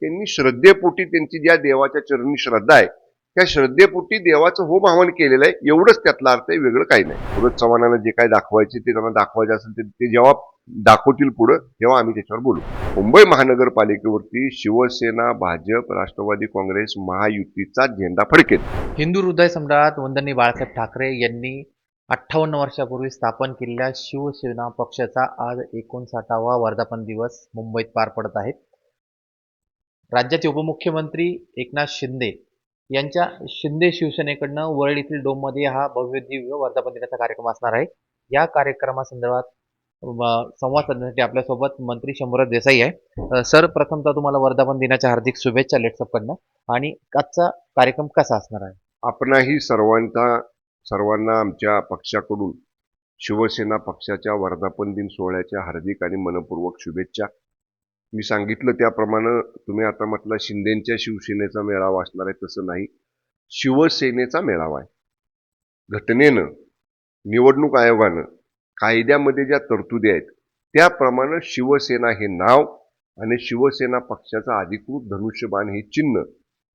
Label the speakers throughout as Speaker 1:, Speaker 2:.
Speaker 1: त्यांनी श्रद्धेपोटी त्यांची ज्या देवाच्या चरणी श्रद्धा आहे त्या श्रद्धेपोटी देवाचं होम हवन केलेलं आहे एवढंच त्यातला अर्थ आहे वेगळं काही नाही. पुढे चव्हाणांना जे काय दाखवायचे ते त्यांना दाखवायचे असेल ते- ते जेव्हा दाखवतील पुढं तेव्हा आम्ही त्याच्यावर बोलू. मुंबई महानगरपालिकेवरती शिवसेना भाजप राष्ट्रवादी काँग्रेस महायुतीचा झेंडा फडकेल.
Speaker 2: हिंदू हृदय सम्राट वंदनी बाळासाहेब ठाकरे यांनी अठ्ठावन्न वर्षापूर्वी स्थापन केलेल्या शिवसेना पक्षाचा आज एकोणसाठावा वर्धापन दिवस मुंबईत पार पडत आहे. राज्याचे उपमुख्यमंत्री एकनाथ शिंदे यांच्या शिंदे शिवसेनेकडनं वरळी येथील डोममध्ये हा भव्य दिव्य वर्धापन दिनाचा कार्यक्रम असणार आहे. या कार्यक्रमासंदर्भात संवाद साधण्यासाठी आपल्यासोबत मंत्री शंभरत देसाई आहे. सर प्रथमतः तुम्हाला वर्धापन दिनाच्या हार्दिक शुभेच्छा लेट्सअपकडनं. आणि आजचा कार्यक्रम कसा असणार आहे?
Speaker 1: आपणाही सर्वांचा सर्वांना आमच्या पक्षाकडून शिवसेना पक्षाच्या वर्धापन दिन सोहळ्याच्या हार्दिक आणि मनपूर्वक शुभेच्छा. मी सांगितलं त्याप्रमाणे तुम्ही आता म्हटलं शिंदेच्या शिवसेनेचा मेळावा असणार आहे तसं नाही. शिवसेनेचा मेळावा आहे. घटनेनं निवडणूक आयोगानं कायद्यामध्ये ज्या तरतुदी आहेत त्याप्रमाणे शिवसेना हे नाव आणि शिवसेना पक्षाचा अधिकृत धनुष्यबाण हे चिन्ह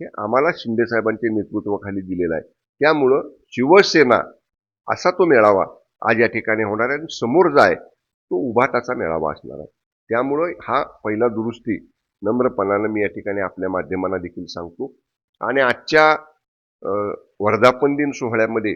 Speaker 1: हे आम्हाला शिंदेसाहेबांच्या नेतृत्वाखाली दिलेलं आहे. त्यामुळं शिवसेना असा तो मेळावा आज या ठिकाणी होणार आहे आणि समोर जाय आहे तो उभाटाचा मेळावा असणार आहे. त्यामुळं हा पहिला दुरुस्ती नम्रपणानं मी या ठिकाणी आपल्या माध्यमांना देखील सांगतो. आणि आजच्या वर्धापन दिन सोहळ्यामध्ये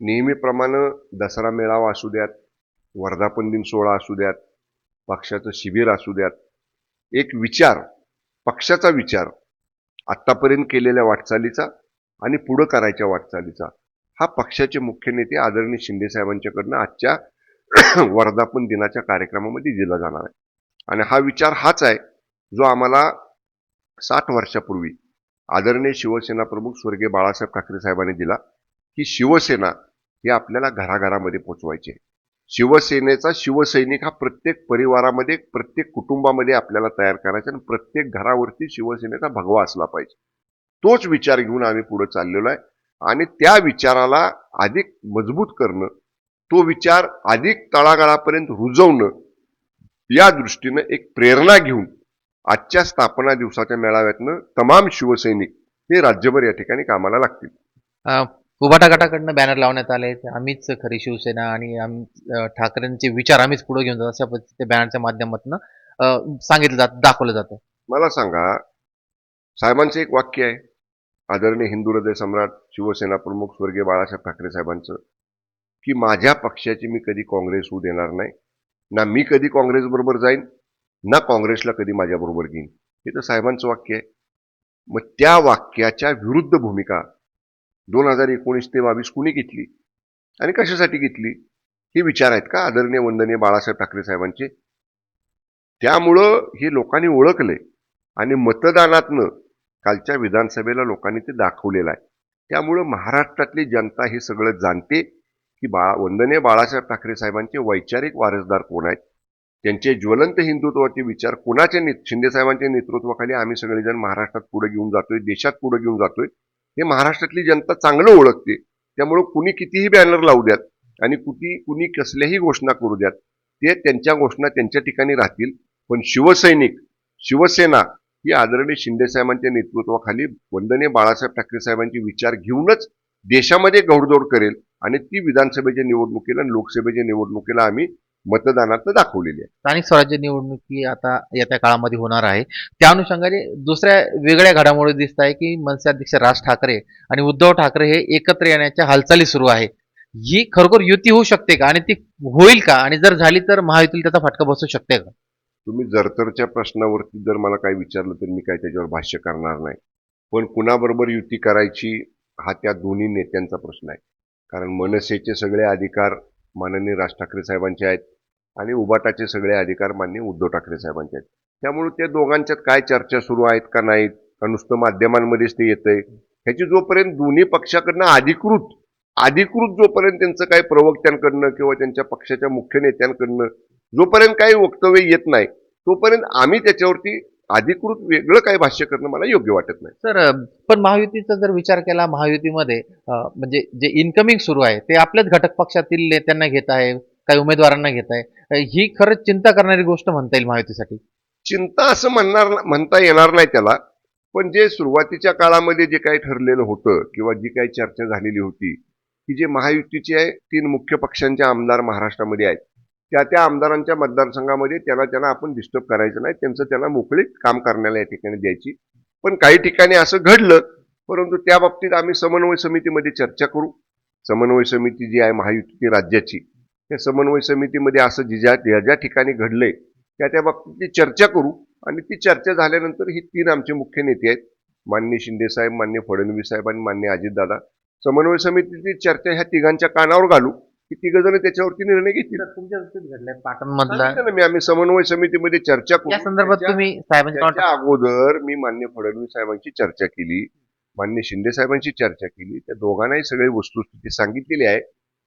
Speaker 1: नेहमीप्रमाणे दसरा मेळावा असू द्यात वर्धापन दिन सोहळा असू द्यात पक्षाचं शिबिर असू द्यात एक विचार पक्षाचा विचार आत्तापर्यंत केलेल्या वाटचालीचा आणि पुढं करायच्या वाटचालीचा हा पक्षाचे मुख्य नेते आदरणीय शिंदेसाहेबांच्याकडनं आजच्या वर्धापन दिनाच्या कार्यक्रमामध्ये दिला जाणार आहे. आणि हा विचार हाच आहे जो आम्हाला साठ वर्षापूर्वी आदरणीय शिवसेना प्रमुख स्वर्गीय बाळासाहेब ठाकरे साहेबांनी दिला की शिवसेना ही आपल्याला घराघरामध्ये पोचवायची आहे. शिवसेनेचा शिवसैनिक हा प्रत्येक परिवारामध्ये प्रत्येक कुटुंबामध्ये आपल्याला तयार करायचा आणि प्रत्येक घरावरती शिवसेनेचा भगवा असला पाहिजे. तोच विचार घेऊन आम्ही पुढे चाललेलो आहे आणि त्या विचाराला अधिक मजबूत करणं तो विचार अधिक तळागाळापर्यंत रुजवणं या दृष्टीनं एक प्रेरणा घेऊन आजच्या स्थापना दिवसाच्या मेळाव्यातनं तमाम शिवसैनिक हे राज्यभर या ठिकाणी कामाला लागतील.
Speaker 2: उभाटा गटाकडनं बॅनर लावण्यात आले आम्हीच खरी शिवसेना आणि ठाकरेंचे विचार आम्हीच पुढे घेऊन जातो अशा पद्धतीने बॅनरच्या माध्यमातून सांगितलं जातं दाखवलं जातं.
Speaker 1: मला सांगा साहेबांचं एक वाक्य आहे. आदरणीय हिंदू हृदय सम्राट शिवसेना प्रमुख स्वर्गीय बाळासाहेब ठाकरे साहेबांचं. की माझ्या पक्षाची मी कधी काँग्रेस होऊ देणार नाही ना मी कधी काँग्रेस बरोबर जाईन ना काँग्रेसला कधी माझ्याबरोबर घेईन. हे तर साहेबांचं वाक्य आहे. मग त्या वाक्याच्या विरुद्ध भूमिका दोन हजार एकोणीस ते बावीस कुणी घेतली आणि कशासाठी घेतली? हे विचार आहेत का आदरणीय वंदनीय बाळासाहेब ठाकरे साहेबांचे? त्यामुळं हे लोकांनी ओळखले आणि मतदानातनं कालच्या विधानसभेला लोकांनी ते दाखवलेलं आहे. त्यामुळं महाराष्ट्रातली जनता हे सगळं जाणते. की बाळा वंदनीय बाळासाहेब ठाकरे साहेबांचे वैचारिक वारसदार कोण आहेत? त्यांचे ज्वलंत हिंदुत्वाचे विचार कोणाच्या ने शिंदे साहेबांच्या नेतृत्वाखाली आम्ही सगळेजण महाराष्ट्रात पुढे घेऊन जातोय देशात पुढे घेऊन जातोय. हे महाराष्ट्रातली जनता चांगलं ओळखते. त्यामुळं कुणी कितीही बॅनर लावू द्यात आणि कुठे कुणी कसल्याही घोषणा करू द्यात ते त्यांच्या घोषणा त्यांच्या ठिकाणी राहतील. पण शिवसैनिक शिवसेना ही आदरणीय शिंदे साहेबांच्या नेतृत्वाखाली वंदनीय बाळासाहेब ठाकरे साहेबांचे विचार घेऊनच देशामध्ये घौडदौड करेल. आणि ती विधानसभेच्या निवडणुकीला आणि लोकसभेच्या निवडणुकीला आम्ही मतदानात दाखवलेली आहे.
Speaker 2: स्थानिक स्वराज्य निवडणुकी आता येत्या काळामध्ये होणार आहे. त्या अनुषंगाने दुसऱ्या वेगळ्या घडामोडी दिसत आहे की मनसे अध्यक्ष राज ठाकरे आणि उद्धव ठाकरे हे एकत्र येण्याच्या हालचाली सुरू आहे ही खरोखर युती होऊ शकते का? आणि ती होईल का? आणि जर झाली तर महायुतीला त्याचा फटका बसू शकते का?
Speaker 1: तुम्ही जरतरच्या प्रश्नावरती जर मला काही विचारलं तर मी काही त्याच्यावर भाष्य करणार नाही. पण कुणाबरोबर युती करायची हा त्या दोन्ही नेत्यांचा प्रश्न आहे. कारण मनसेचे सगळे अधिकार माननीय राज ठाकरे साहेबांचे आहेत आणि उबाटाचे सगळे अधिकार माननीय उद्धव ठाकरे साहेबांचे आहेत. त्यामुळे त्या दोघांच्यात काय चर्चा सुरू आहेत का नाहीत का नुसतं माध्यमांमध्येच ते येतंय ह्याची जोपर्यंत दोन्ही पक्षाकडनं अधिकृत अधिकृत जोपर्यंत त्यांचं काही प्रवक्त्यांकडनं किंवा त्यांच्या पक्षाच्या मुख्य नेत्यांकडनं जोपर्यंत काही वक्तव्य येत नाही तोपर्यंत आम्ही त्याच्यावरती अधिकृत वेगळं काही भाष्य करणं मला योग्य वाटत नाही.
Speaker 2: सर पण महायुतीचा जर विचार केला महायुतीमध्ये म्हणजे जे इन्कमिंग सुरू आहे ते आपल्याच घटक पक्षातील नेत्यांना घेत आहे काही उमेदवारांना घेत आहे. ही खरंच चिंता करणारी गोष्ट म्हणता येईल महायुतीसाठी.
Speaker 1: चिंता असं म्हणणार म्हणता येणार नाही त्याला पण जे सुरुवातीच्या काळामध्ये जे काही ठरलेलं होतं किंवा जी काही चर्चा झालेली होती की जे महायुतीचे आहे तीन मुख्य पक्षांचे आमदार महाराष्ट्रामध्ये आहेत त्या त्या आमदारांच्या मतदारसंघामध्ये त्याला त्यांना आपण डिस्टर्ब करायचं नाही. त्यांचं त्यांना मोकळीक काम करण्याला या ठिकाणी द्यायची. पण काही ठिकाणी असं घडलं परंतु त्या बाबतीत आम्ही समन्वय समितीमध्ये चर्चा करू. समन्वय समिती जी आहे महायुती राज्याची त्या समन्वय समितीमध्ये असं जी ज्या ज्या ज्या ठिकाणी घडलंय त्या त्या बाबतीत चर्चा करू. आणि ती चर्चा झाल्यानंतर ही तीन आमचे मुख्य नेते आहेत. मान्य शिंदेसाहेब मान्य फडणवीस साहेब आणि मान्य अजितदादा. समन्वय समितीची चर्चा ह्या तिघांच्या कानावर घालू. की तिघ जण त्याच्यावरती निर्णय घेतील.
Speaker 2: तुमच्या बाबतीत घडलंय पाटण मधला
Speaker 1: सांगितलं ना मी आम्ही समन्वय समितीमध्ये चर्चा करू.
Speaker 2: या संदर्भात
Speaker 1: त्याच्या-
Speaker 2: तुम्ही
Speaker 1: त्याच्या अगोदर मी मान्य फडणवीस साहेबांची चर्चा केली मान्य शिंदे साहेबांची चर्चा केली. त्या दोघांनाही सगळी वस्तुस्थिती सांगितलेली आहे.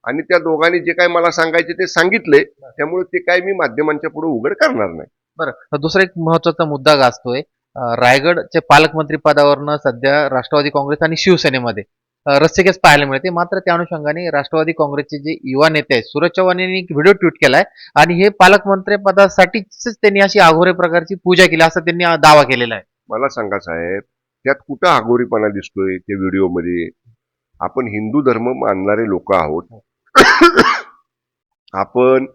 Speaker 1: आणि त्या दोघांनी जे काही मला सांगायचे ते सांगितले. त्यामुळे ते काय मी माध्यमांच्या पुढे उघड करणार नाही.
Speaker 2: बरं दुसरा एक महत्त्वाचा मुद्दा गाजतोय. अं, रायगडच्या पालकमंत्री पदावरनं सध्या राष्ट्रवादी काँग्रेस आणि शिवसेनेमध्ये अं, पाहायला मिळते. मात्र त्या अनुषंगाने राष्ट्रवादी काँग्रेसचे जे युवा नेते आहेत सूरज चव्हाण यांनी एक व्हिडिओ ट्विट केलाय आणि हे पालकमंत्री पदासाठीच त्यांनी अशी आघोरे प्रकारची पूजा केली असं त्यांनी दावा केलेला आहे.
Speaker 1: मला सांगा साहेब त्यात कुठं आघोरीपणा दिसतोय त्या व्हिडिओमध्ये? आपण हिंदू धर्म मानणारे लोक आहोत. आपण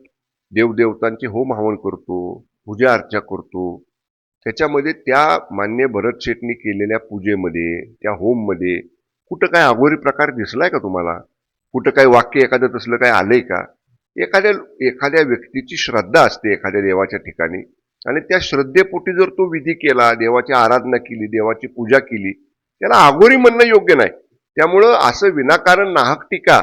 Speaker 1: देवदेवतांचे होम हवन करतो पूजा अर्चा करतो. त्याच्यामध्ये त्या मान्य भरत शेटनी केलेल्या पूजेमध्ये त्या होममध्ये कुठं काय अघोरी प्रकार दिसलाय का तुम्हाला? कुठं काय वाक्य एखादं तसलं काय आलंय का? एखाद्या एखाद्या व्यक्तीची श्रद्धा असते एखाद्या देवाच्या ठिकाणी. आणि त्या श्रद्धेपोटी जर तो विधी केला देवाची आराधना केली देवाची पूजा केली त्याला आगोरी म्हणणं योग्य नाही. त्यामुळं असं विनाकारण नाहक टीका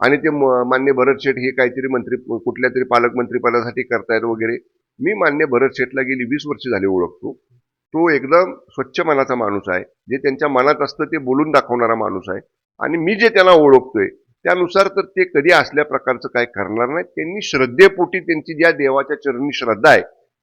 Speaker 1: आणि ते म- मान्य भरत शेठ हे काहीतरी मंत्री कुठल्या तरी पालकमंत्री पदासाठी करतायत वगैरे मी मान्य भरत शेठला गेली वीस वर्ष झाली ओळखतो. तो एकदम स्वच्छ मनाचा माणूस आहे. जे त्यांच्या मनात असतं ते बोलून दाखवणारा माणूस आहे. आणि मी जे त्यांना ओळखतोय त्यानुसार तर ते कधी असल्या प्रकारचं काय करणार नाही त्यांनी श्रद्धेपोटी त्यांची ज्या देवाच्या चरणी श्रद्धा आहे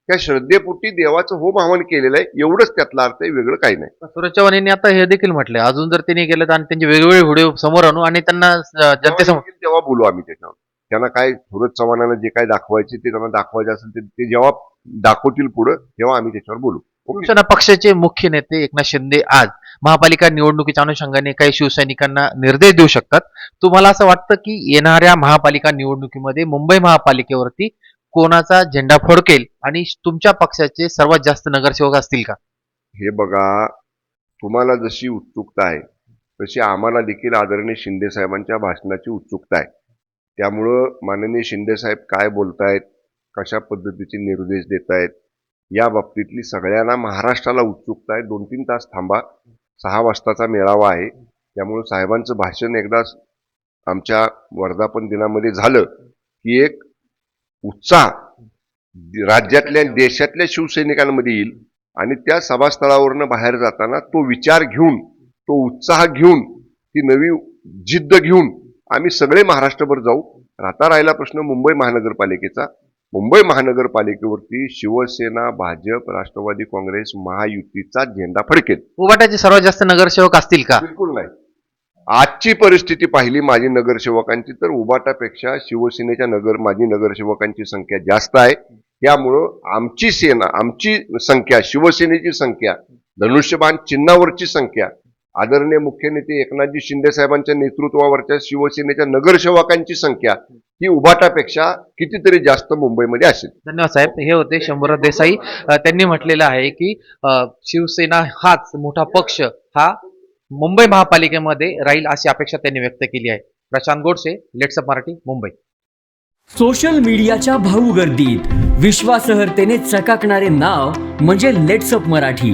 Speaker 1: त्या श्रद्धेपोटी देवाचं होम हवन केलेलं आहे. एवढंच त्यातला अर्थ आहे वेगळं काही नाही.
Speaker 2: चव्हाण यांनी आता हे देखील म्हटलंय. अजून जर त्यांनी केलं तर आणि त्यांचे वेगवेगळे व्हिडिओ समोर आणू आणि त्यांना जनतेसमोर
Speaker 1: तेव्हा बोलू आम्ही त्याच्यावर. त्यांना काय सूरज चव्हाणाला जे काय दाखवायचे ते त्यांना दाखवायचे असेल ते- जेव्हा दाखवतील पुढं तेव्हा आम्ही त्याच्यावर बोलू.
Speaker 2: शिवसेना पक्षाचे मुख्य नेते एकनाथ शिंदे आज महापालिका निवडणुकीच्या अनुषंगाने काही शिवसैनिकांना निर्देश देऊ शकतात. तुम्हाला असं वाटतं की येणाऱ्या महापालिका निवडणुकीमध्ये मुंबई महापालिकेवरती कोणाचा झेंडा फडकेल आणि तुमच्या पक्षाचे सर्वात जास्त नगरसेवक असतील का?
Speaker 1: हे बघा तुम्हाला जशी उत्सुकता आहे तशी आम्हाला देखील आदरणीय शिंदे साहेबांच्या भाषणाची उत्सुकता आहे. त्यामुळं माननीय शिंदे साहेब काय बोलतायत कशा पद्धतीचे निर्देश देत आहेत या बाबतीतली सगळ्यांना महाराष्ट्राला उत्सुकता आहे. दोन तीन तास थांबा. सहा वाजताचा मेळावा आहे. त्यामुळं साहेबांचं भाषण एकदा आमच्या वर्धापन दिनामध्ये झालं की एक उत्साह राज्यातल्या देशातल्या शिवसैनिकांमध्ये येईल आणि त्या सभास्थळावरनं बाहेर जाताना तो विचार घेऊन तो उत्साह घेऊन ती नवी जिद्द घेऊन आम्ही सगळे महाराष्ट्रभर जाऊ. राहता राहिला प्रश्न मुंबई महानगरपालिकेचा. मुंबई महानगरपालिकेवरती शिवसेना भाजप राष्ट्रवादी काँग्रेस महायुतीचा झेंडा फडकेल.
Speaker 2: उबाटाचे सर्वात जास्त नगरसेवक असतील का?
Speaker 1: बिलकुल नाही. आजची परिस्थिती पाहिली माझी नगरसेवकांची तर उबाटापेक्षा शिवसेनेच्या नगर माझी नगरसेवकांची संख्या जास्त आहे. त्यामुळं आमची सेना आमची संख्या शिवसेनेची संख्या धनुष्यबाण चिन्हावरची संख्या आदरणीय मुख्य नेते एकनाथजी शिंदे साहेबांच्या नेतृत्वावरच्या शिवसेनेच्या नगरसेवकांची संख्या ही उबाटापेक्षा कितीतरी जास्त मुंबईमध्ये असेल.
Speaker 2: धन्यवाद साहेब. हे होते शंभूराज देसाई. त्यांनी म्हटलेलं आहे की शिवसेना हाच मोठा पक्ष हा मुंबई महापालिकेमध्ये राहील अशी अपेक्षा त्यांनी व्यक्त केली आहे. प्रशांत गोडसे लेट्सअप मराठी मुंबई.
Speaker 3: सोशल मीडियाच्या भाऊ गर्दीत विश्वासार्हतेने चकाकणारे नाव म्हणजे लेट्सअप मराठी.